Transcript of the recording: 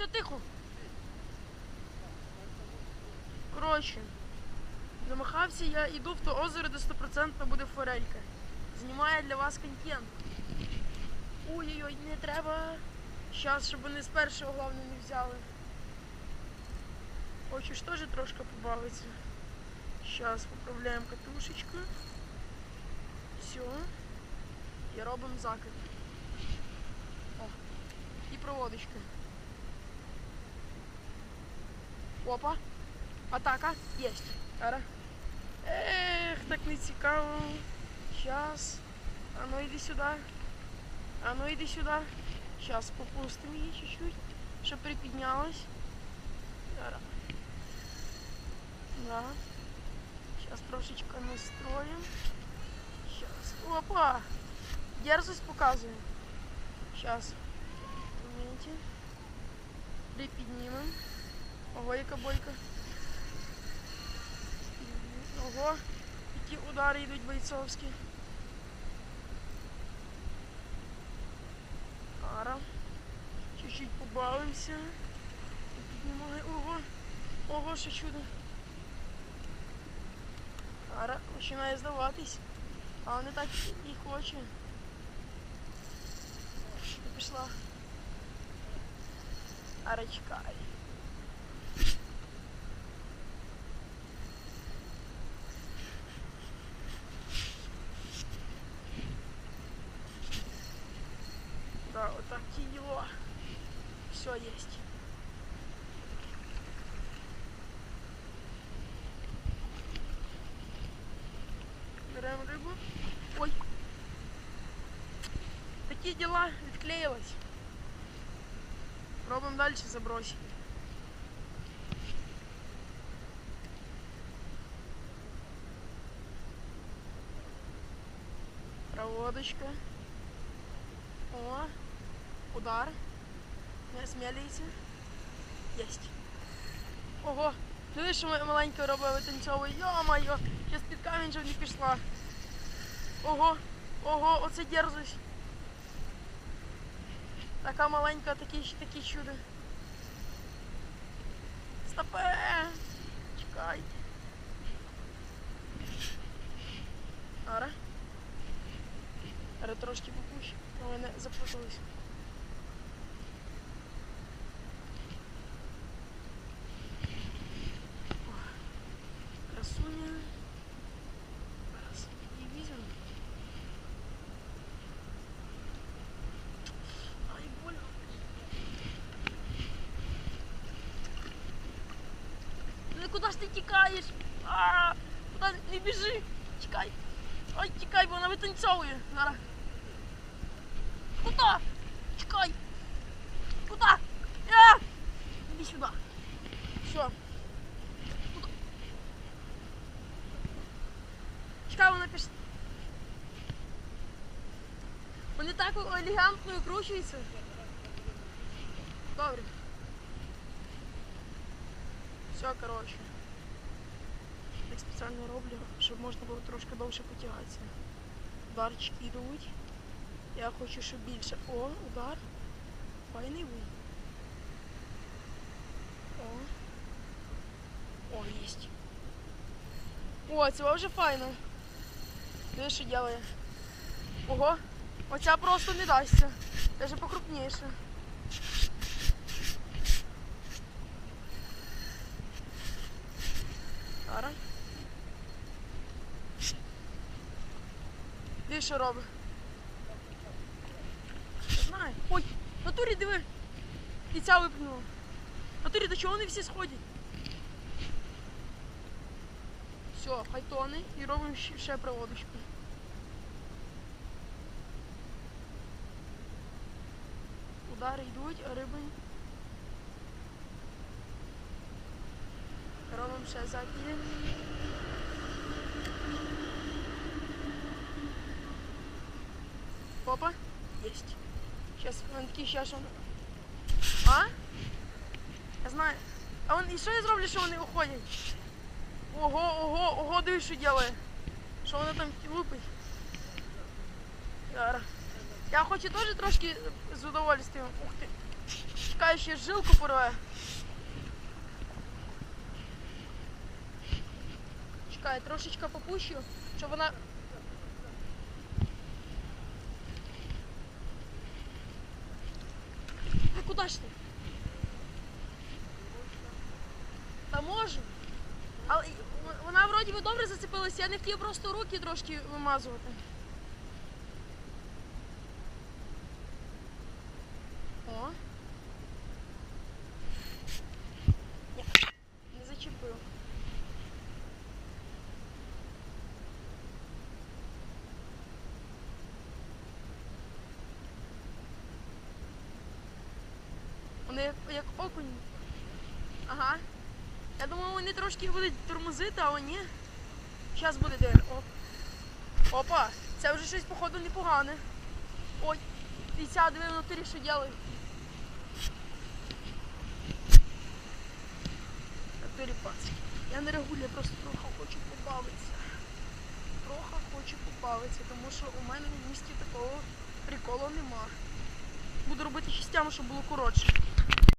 Все тихо. Коротше, замахався я, іду в то озеро, де стопроцентно буде форелька. Знімаю для вас контент. Ой-ой-ой, не треба. Щас, щоб вони з першого головне не взяли. Хочу ж теж трошки побавитися. Щас поправляємо катушечку. Все. І робимо закид. О. І проводочка. Опа. Атака. Єсть. Ара. Ех, так не цікаво. Щас. А ну іди сюди. А ну іди сюди. Щас попустимо її чуть-чуть, щоб припіднялась. Ара. Да. Сейчас трошечка настроим. Сейчас. Опа! Дерзость показываем. Сейчас. Моменте. Приподнимем. Ого, яка бойка. Ого. Які удари йдуть бойцовські. Ара. Чуть-чуть побавимося. Піднімай. Ого. Ого, що чудо. Ара починає здаватись. А не так і хоче. Пішла. Ара чекай. Да, вот такие дела. Все есть. Беремо рибу. Ой. Такі діла відклеїлись. Пробуємо далі забросити. Проводочка. О, удар. Не смілюйся. Єсть. Ого, дивись, що моя маленька робить витанцьовує. Йо-моє, зараз під камінь вже не пішла. Ого, ого, оце дерзость. Така маленька, такі, такі чудо. Стопе! Чекай. Ара. Ара трошки попущу. У мене запуталось. Ну куди ж ти тікаєш? А, куди не біжи? Чекай. Ай, тікай, бо вона витанцьовує. Зараз. Куда? Чекай. Куда? А! Іди сюди. Все. Куда? Чекай, вона пішла. Вони так елегантно викручуються. Добре. Все, коротше. Так спеціально роблю, щоб можна було трошки довше потягатися. Ударчики йдуть. Я хочу, щоб більше. О, удар. Файний вий. О. О, єсть. О, це вже файно. Дивись, що ділає. Ого, оця просто не дасться. Даже покрупніше. Ара. Дивись, що робить. Знаю. Ой, натурі диви. І ця випнула. Натурі до чого вони всі сходять? Все, хай тоне і робимо ще проводочку. Удари йдуть, а риби. Робимо ще закиди. Опа, есть. Сейчас, он такий, сейчас он. А? Я знаю. А он, і що я зроблю, що вони уходять? Ого, ого, ого, дивись, що делає. Що воно там лупить? Зараз. Я хочу теж трошки з удовольствием. Ух ти. Чекай, ще жилку порве. Чекай, трошечки попущу, щоб вона. А куди ж ти? Та можу. Але вона вроді би добре зацепилася, я не хотів просто руки трошки вимазувати. О. Ні, не зачепив. Вони як, окунь. Ага. Я думав, вони трошки будуть тормозити, а вони. Зараз буде диви. Оп. Опа, це вже щось, походу, непогане. Ой, і диви внутрі, що ділить. Я не регулюю, просто трохи хочу побавитися. Трохи хочу побавитися, тому що у мене в місті такого приколу нема. Буду робити частями, щоб було коротше.